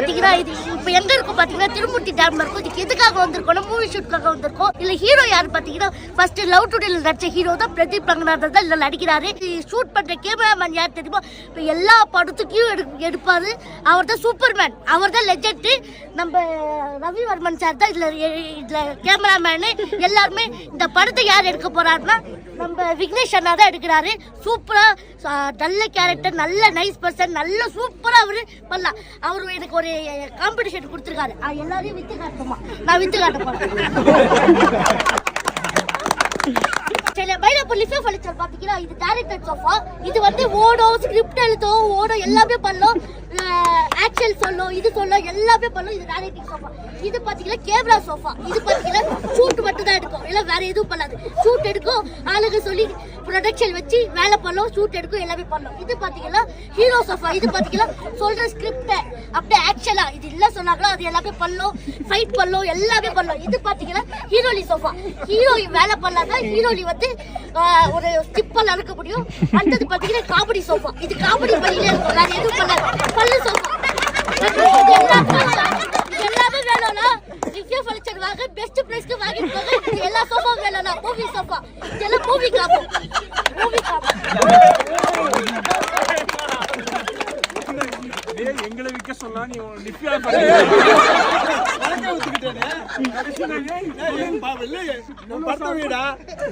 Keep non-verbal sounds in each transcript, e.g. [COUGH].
பாத்தீங்கன்னா இது இப்ப எங்க இருக்கும் பாத்தீங்கன்னா திருமூர்த்தி டேம்ல இருக்கும் இதுக்கு எதுக்காக வந்திருக்கோம் மூவி ஷூட்காக வந்திருக்கோம். இல்ல ஹீரோ யாரு பாத்தீங்கன்னா ஃபர்ஸ்ட் லவ் டுடேல நடிச்ச ஹீரோ தான் பிரதீப் ரங்கநாதன் தான் இதுல நடிக்கிறாரு. ஷூட் பண்ற கேமராமேன் யார் தெரியுமோ? இப்ப எல்லா படத்துக்கும் எடு எடுப்பாரு. அவர் தான் சூப்பர்மேன் அவர் தான் லெஜெண்ட் நம்ம ரவிவர்மன் சார் தான் இதுல எ- இதுல கேமராமேனு எல்லாருமே இந்த படத்தை யார் எடுக்க போறாருன்னா நம்ம விக்னேஷ் அண்ணா தான் எடுக்கிறாரு. சூப்பரா நல்ல கேரக்டர் நல்ல நைஸ் பர்சன் நல்ல சூப்பரா அவரு பண்ணலாம். அவரு எனக்கு ஒரு காம்படிஷன் கொடுத்துருக்காரு. அது எல்லாரையும் வித்து காட்டுமா நான் வித்து காட்ட போறேன். மயிலாப்பூர் லிஃபே ஃபர்னிச்சர் பாத்தீங்கன்னா இது டேரக்டர் சோஃபா இது வந்து ஓடும் ஸ்கிரிப்ட் எழுதும் ஓடும் எல்லாமே பண்ணும் ஆக்ஷன் சொல்லும் இது சொல்லும் எல்லாமே பண்ணும் இது டேரக்டிங் சோஃபா இது பார்த்தீங்கன்னா கேமரா சோஃபா இது பார்த்தீங்கன்னா ஷூட் மட்டும் தான் எடுக்கும். இல்லை வேற எதுவும் பண்ணாது. ஷூட் எடுக்கும் ஆளுங்க சொல்லி ப்ரொடக்ஷன் வச்சு வேலை பண்ணும் ஷூட் எடுக்கும் எல்லாமே பண்ணும். இது பார்த்தீங்கன்னா ஹீரோ சோஃபா இது பார்த்தீங்கன்னா சொல்கிற ஸ்கிரிப்டை அப்படியே ஆக்சுவலாக இது இல்லை சொன்னாங்களோ அது எல்லாமே பண்ணும். ஃபைட் பண்ணும் எல்லாமே பண்ணும். இது பார்த்தீங்கன்னா ஹீரோலி சோஃபா ஹீரோயின் வேலை பண்ணாதான் ஹீரோலி வந்து ஒரு சிப்பல் அறுக்க முடியும். அடுத்தது பாத்தீங்கன்னா காமெடி சோஃபா இது காமெடி பண்ணிலே இருக்கும். நான் எதுவும் பண்ணாது பல்லு சோஃபா எல்லாமே வேணும்னா ரிவ்யூ ஃபர்னிச்சர் வாங்க பெஸ்ட் பிரைஸ்க்கு வாங்கி போங்க. எல்லா சோஃபா வேணும்னா மூவி சோஃபா இதெல்லாம் மூவி காப்போம் மூவி காப்போம் எங்களை விற்க சொன்னா நீ நிப்பியா லிஃப்டியா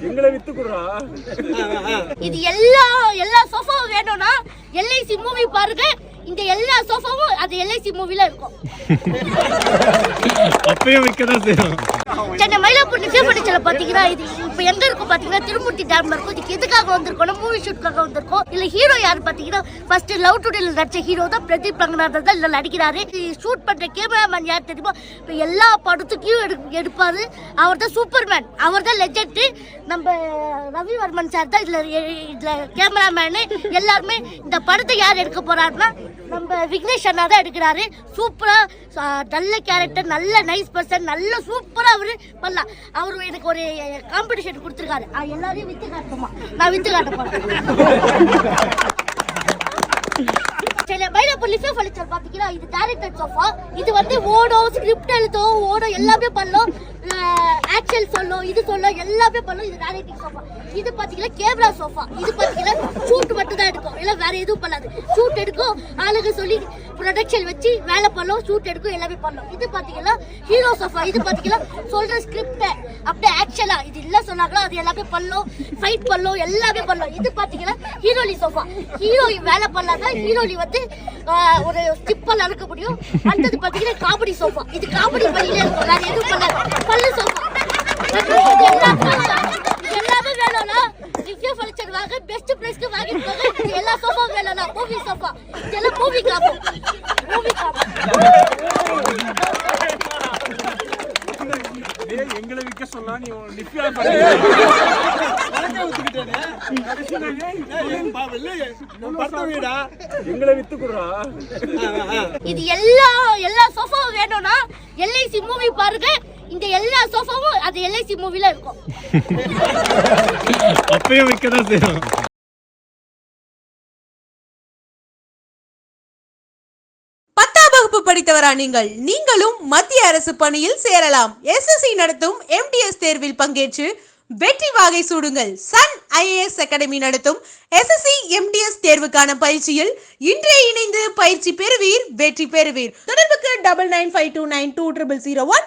எங்களை வித்து இது எல்லா எல்லா சோஃபாவும் வேணும்னா எல்ஐசி மூவி பாருங்க. இந்த எல்லா சோஃபாவும் அது எல்ஐசி மூவில இருக்கும். அப்பயும் விற்கதான் செய்யும். சென்னை மயிலாப்பூர் நிச்சயம் பாத்தீங்கன்னா இது இப்ப எங்க இருக்கும் பாத்தீங்கன்னா திருமூர்த்தி டேம் இருக்கும். இதுக்கு எதுக்காக வந்திருக்கோம் மூவி ஷூட்காக வந்திருக்கோம். இல்ல ஹீரோ யாரு பாத்தீங்கன்னா ஃபர்ஸ்ட் லவ் டுடேல நடிச்ச ஹீரோ தான் பிரதீப் ரங்கநாதன் தான் இதுல நடிக்கிறாரு. ஷூட் பண்ற கேமராமேன் யார் தெரியுமா? இப்ப எல்லா படத்துக்கும் எடு எடுப்பாரு. அவர் தான் சூப்பர்மேன் அவர் தான் லெஜெண்ட் நம்ம ரவிவர்மன் சார் தான் இதுல இதில் இதுல கேமராமேனு எல்லாருமே இந்த படத்தை யார் எடுக்க போறாருன்னா நம்ம விக்னேஷ் அண்ணா தான் எடுக்கிறாரு. சூப்பரா நல்ல கேரக்டர் நல்ல நைஸ் பர்சன் நல்ல சூப்பரா அவரு பண்ணலாம். அவரு எனக்கு ஒரு காம்படிஷன் கொடுத்துருக்காரு. அது எல்லாரையும் வித்து காட்டுமா நான் வித்து காட்ட போறேன். சில மயிலாப்பூர் லிஃபே ஃபர்னிச்சர் பாத்தீங்கன்னா இது டேரக்டர் சோஃபா இது வந்து ஓடும் ஸ்கிரிப்ட் எழுதும் ஓடும் எல்லாமே பண்ணும். ஆக்ஷன் சொல்லும் இது சொல்லும் எல்லாமே பண்ணும் இது டேரக்டிங் சோஃபா இது பார்த்தீங்கன்னா கேமரா சோஃபா இது பார்த்தீங்கன்னா ஷூட் மட்டும் தான் எடுக்கும். இல்லை வேற எதுவும் பண்ணாது. ஷூட் எடுக்கும் ஆளுங்க சொல்லி ப்ரொடக்ஷன் வச்சு வேலை பண்ணும் ஷூட் எடுக்கும் எல்லாமே பண்ணும். இது பார்த்தீங்கன்னா ஹீரோ சோஃபா இது பார்த்தீங்கன்னா சொல்கிற ஸ்கிரிப்டை அப்படியே ஆக்சுவலாக இது இல்லை சொன்னாங்களோ அது எல்லாமே பண்ணும் ஃபைட் பண்ணும் எல்லாமே பண்ணும். இது பார்த்தீங்கன்னா ஹீரோலி சோஃபா ஹீரோயின் வேலை பண்ணாதான் ஹீரோலி வந்து ஒரு ஸ்டிப்பல் அனுக்க முடியும். அடுத்தது பார்த்தீங்கன்னா காமெடி சோஃபா இது காமெடி பண்ணிலே இருக்கும். வேற எதுவும் பண்ணாது. இது எல்லாமே எல்லாமே வேணும்னா ரிவ்யூ ஃபர்னிச்சர் வாங்க பெஸ்ட் பிரைஸ்க்கு வாங்கிட்டு போங்க. எல்லா சோஃபா வேணும்னா மூவி சோஃபா இதெல்லாம் மூவி காப்போம் மூவி காப்போம் எங்களை விற்க சொன்னா நீ லிஃப்டியா எங்களை வித்து இது எல்லா எல்லா சோஃபாவும் வேணும்னா எல்ஐசி மூவி பாருங்க. இந்த எல்லா சோஃபாவும் அது எல்ஐசி மூவில இருக்கும். [LAUGHS] அப்பயும் விற்கதான் செய்யும். பத்தாம் வகுப்பு படித்தவரா நீங்கள்? நீங்களும் மத்திய அரசு பணியில் சேரலாம். எஸ்எஸ்சி நடத்தும் எம்டிஎஸ் தேர்வில் பங்கேற்று வெற்றி வாகை சூடுங்கள். சன் ஐஏஎஸ் அகாடமி நடத்தும் எஸ்எஸ்சி எம்டிஎஸ் தேர்வுக்கான பயிற்சியில் இன்றே இணைந்து பயிற்சி பெறுவீர் வெற்றி பெறுவீர். தொடர்புக்கு double nine five two nine two triple zero one